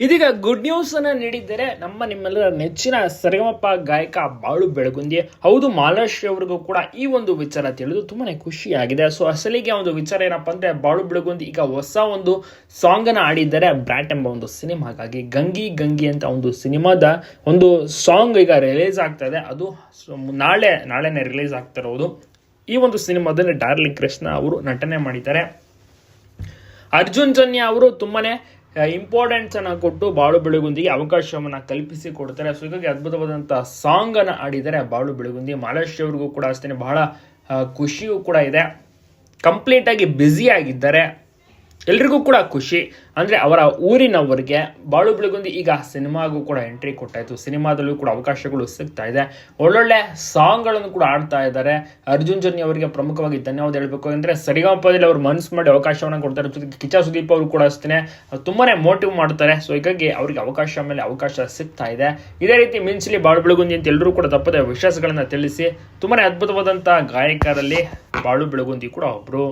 ಇದೀಗ good news ಅನ್ನ ನೀಡಿದ್ದರೆ ನಮ್ಮ ನಿಮ್ಮೆಲ್ಲರ ನೆಚ್ಚಿನ ಸರಿಗಮಪ್ಪ ಗಾಯಕ ಬಾಳು ಬೆಳಗುಂದಿ ಹೌದು, ಮಾಲಾಶ್ರೀ ಅವರಿಗೂ ಕೂಡ ಈ ಒಂದು ವಿಚಾರ ತಿಳಿದು ತುಂಬಾನೇ ಖುಷಿಯಾಗಿದೆ. ಸೊ ಅಸಲಿಗೆ ಒಂದು ವಿಚಾರ ಏನಪ್ಪಾ ಅಂದ್ರೆ, ಬಾಳು ಬೆಳಗುಂದಿ ಈಗ ಹೊಸ ಒಂದು ಸಾಂಗ್ ಅನ್ನ ಆಡಿದ್ದಾರೆ ಬ್ರಾಟ್ ಎಂಬ ಒಂದು ಸಿನಿಮಾಗಾಗಿ ಗಂಗಿ ಗಂಗಿ ಅಂತ ಒಂದು ಸಿನಿಮಾದ ಒಂದು ಸಾಂಗ್ ಈಗ ರಿಲೀಸ್ ಆಗ್ತಾ ಇದೆ. ಅದು ನಾಳೆ, ನಾಳೆನೆ ರಿಲೀಸ್ ಆಗ್ತಾ ಇರೋದು. ಈ ಒಂದು ಸಿನಿಮಾದಲ್ಲಿ ಡಾರ್ಲಿಂಗ್ ಕೃಷ್ಣ ಅವರು ನಟನೆ ಮಾಡಿದ್ದಾರೆ. ಅರ್ಜುನ್ ಜನ್ಯ ಅವರು ತುಂಬಾನೇ ಇಂಪಾರ್ಟೆನ್ಸ್ ಅನ್ನ ಕೊಟ್ಟು ಬಾಳು ಬೆಳಗುಂದಿಗೆ ಅವಕಾಶವನ್ನು ಕಲ್ಪಿಸಿ ಕೊಡ್ತಾರೆ. ಸೊ ಹೀಗಾಗಿ ಅದ್ಭುತವಾದಂತಹ ಸಾಂಗ್ ಅನ್ನ ಆಡಿದ್ದಾರೆ ಬಾಳು ಬೆಳಗುಂದಿ ಮಾಲಾಶ್ರೀ ಅವ್ರಿಗೂ ಕೂಡ ಅಷ್ಟೇ ಬಹಳ ಖುಷಿಯೂ ಕೂಡ ಇದೆ. ಕಂಪ್ಲೀಟ್ ಆಗಿ ಬ್ಯುಸಿ ಆಗಿದ್ದಾರೆ. ಎಲ್ರಿಗೂ ಕೂಡ ಖುಷಿ. ಅಂದ್ರೆ ಅವರ ಊರಿನವರಿಗೆ ಬಾಳು ಬೆಳಗುಂದಿ ಈಗ ಸಿನಿಮಾಗೂ ಕೂಡ ಎಂಟ್ರಿ ಕೊಟ್ಟಾಯಿತು. ಸಿನಿಮಾದಲ್ಲೂ ಕೂಡ ಅವಕಾಶಗಳು ಸಿಗ್ತಾ ಇದೆ. ಒಳ್ಳೊಳ್ಳೆ ಸಾಂಗ್ಗಳನ್ನು ಕೂಡ ಆಡ್ತಾ ಇದ್ದಾರೆ. ಅರ್ಜುನ್ ಜನ್ಯ ಅವರಿಗೆ ಪ್ರಮುಖವಾಗಿ ಧನ್ಯವಾದ ಹೇಳಬೇಕು ಅಂದ್ರೆ ಸರಿಗಮಪದಲ್ಲಿ ಅವರು ಮನಸ್ಸು ಮಾಡಿ ಅವಕಾಶವನ್ನು ಕೊಡ್ತಾರೆ. ಜೊತೆಗೆ ಕಿಚ್ಚ ಸುದೀಪ್ ಅವರು ಕೂಡ ಅಷ್ಟೇ ತುಂಬಾನೇ ಮೋಟಿವ್ ಮಾಡ್ತಾರೆ. ಸೊ ಹೀಗಾಗಿ ಅವರಿಗೆ ಅವಕಾಶ ಮೇಲೆ ಅವಕಾಶ ಸಿಗ್ತಾ ಇದೆ. ಇದೇ ರೀತಿ ಮಿಂಚಲಿ ಬಾಳು ಬೆಳಗುಂದಿ ಅಂತ ಎಲ್ಲರೂ ಕೂಡ ತಪ್ಪದೆ ವಿಶ್ವಾಸಗಳನ್ನು ತಿಳಿಸಿ. ತುಂಬಾನೇ ಅದ್ಭುತವಾದಂತಹ ಗಾಯಕರಲ್ಲಿ ಬಾಳು ಬೆಳಗುಂದಿ ಕೂಡ ಒಬ್ರು.